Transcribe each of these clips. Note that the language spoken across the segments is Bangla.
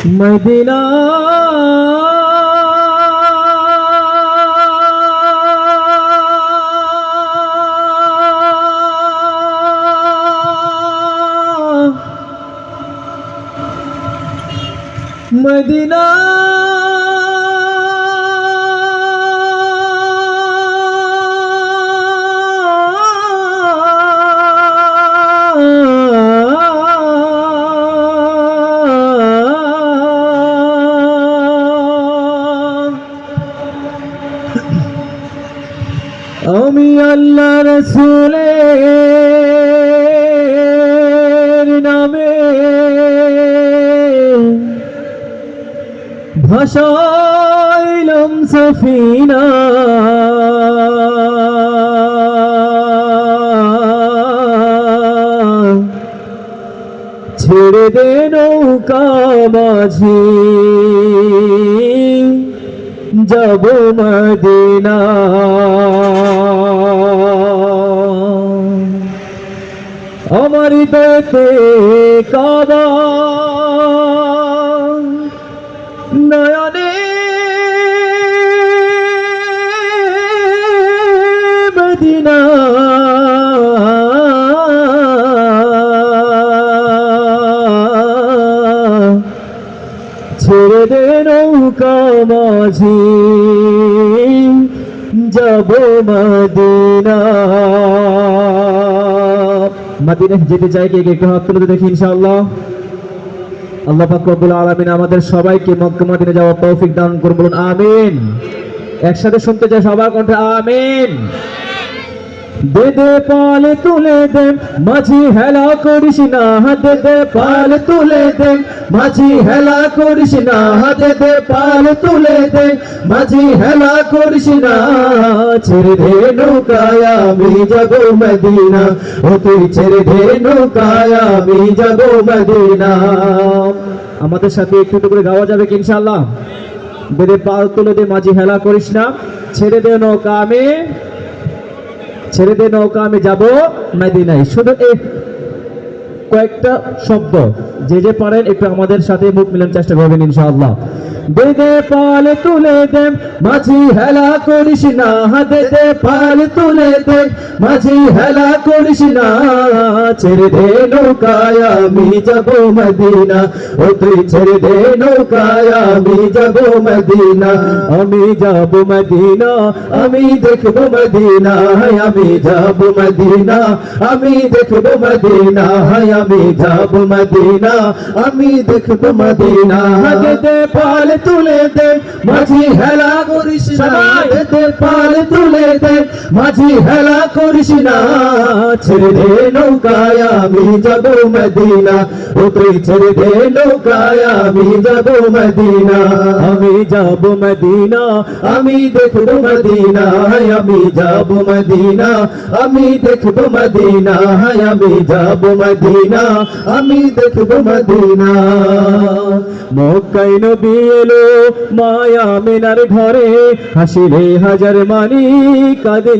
মদিনা মদিনা আমি আল্লাহ রসুলের নামে ভাসাইলাম সফিনা। ছেড়ে দে নৌকা মাঝি যাব মদিনা। আমার কাবা নয়নে মদিনা। ছেড়ে দে নৌকা মাঝি যাব মদিনা। মদিনা যেতে চাই কে কে একটু হাত তুলে দেখি, ইনশাআল্লাহ। আল্লাহ পাক রব্বুল আলামিন আমাদের সবাইকে মক্কা মদিনা যাওয়ার তৌফিক দান করুন, বলুন আমিন। একসাথে শুনতে চাই সবার কণ্ঠে, আমিন। দে দে পাল তুলে দে, মাঝি হেলা করিস না, দে দে পাল তুলে দে, মাঝি হেলা করিস না, দে দে পাল তুলে দে, মাঝি হেলা করিস না, ছেড়ে দে নৌকায় আমি যাব মদিনা, ও তুই ছেড়ে দে নৌকায় আমি যাব মদিনা। আমাদের সাথে একটু একটু করে গাওয়া যাবে কি ইনশাআল্লাহ? দে দে পাল তুলে দে, মাঝি হেলা করিস না, ছেড়ে দে নৌকা আমি ছেড়ে দে নৌকা, আমি যাব মেদিনায়। শুধু এই কয়েকটা শব্দ। যে যে পারেন একটু আমাদের সাথে মুখ মিলানোর চেষ্টা করবেন, ইনশাআল্লাহ। দে দে পাল তুলে দে মাঝি হেলা করিস না দে দে পাল তুলে দে মাঝি হেলা করিস না, ছেড়ে দে নৌকায়, আমি যাব মদিনা। ও তুই ছেড়ে দে নৌকায়, আমি যাব মদিনা। আমি যাব মদিনা, আমি দেখব মদিনা আমি যাব মদিনা। আমি দেখব মদিনা আমি যাব মদিনা। আমি দেখব মদিনা। দে পাল তুলে দে মাঝি হেলা করিস না দে দে পাল তুলে দে মাঝি হেলা করিস না, ছেড়ে দে নৌকায়, আমি যাব মদিনা। ও তুই ছেড়ে দে নৌকায়, আমি যাব মদিনা। আমি যাব মদিনা, আমি দেখব মদিনা, আমি যাব মদিনা। আমি দেখব মদিনা, আমি যাব মদিনা। আমি দেখব মদিনা। মক্কাই নবী এলো মায়া মিনার ঘরে, হাসিলে হাজার মানি কাঁদিলে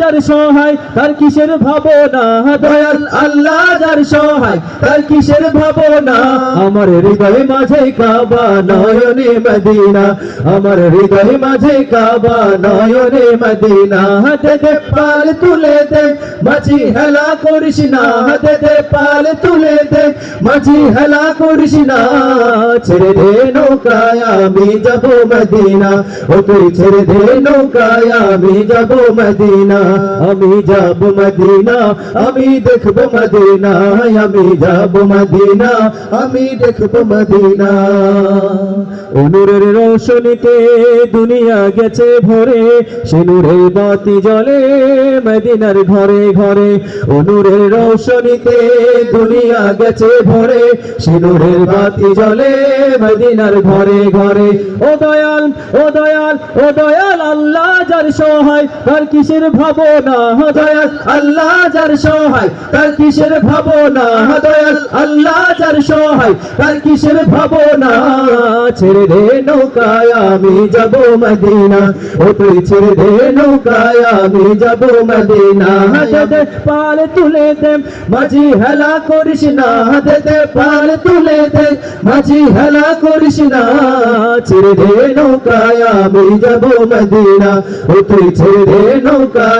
যার সহায়, তার কিসের ভাবনা? দয়াল আল্লাহ যার সহায়, তার কিসের ভাবনা? আমার হৃদয় মাঝে কাবা, নয়নে মদিনা। আমার হৃদয় মাঝে কাবা, নয়নে মদিনা। হাতে দে পাল তুলে দে, মাঝি হেলা করিস না। হাতে দে পাল তুলে দে, মাঝি হেলা করিস না। ছেড়ে দে নৌকায়, আমি যাব মদিনা। ও তুই ছেড়ে দে নৌকায়, আমি যাব মদিনা। আমি যাব মদিনা, আমি দেখব মদিনা, আমি যাব মদিনা, আমি দেখব মদিনা। অনুরের রোশনীতে দুনিয়া গেছে ভরে সে নূরের বাতি জ্বলে মদিনার ঘরে ঘরে। ও নূরের রৌশনীতে দুনিয়া গেছে ভরে সে নূরের বাতি জ্বলে মদিনার ঘরে ঘরে। ও দয়াল ও দয়াল ও দয়াল, আল্লাহ যার সহায়, তার কিসের ভাবনা দয়াল আল্লাহ যার সহায়, তার কিসের ভাবনা দয়াল আল্লাহ যার সহায়, তার কিসের ভাবনা? ছেড়ে দে নৌকায় আমি যাব মদিনা, ও তুই ছেড়ে দে নৌকায় আমি যাব মদিনা। দে পাল তুলে মাঝি হেলা করিস না। দে পাল তুলে মাঝি হেলা করিস না। ছেড়ে নৌকায় আমি যাব মদিনা, ও তুই ছেড়ে নৌকায়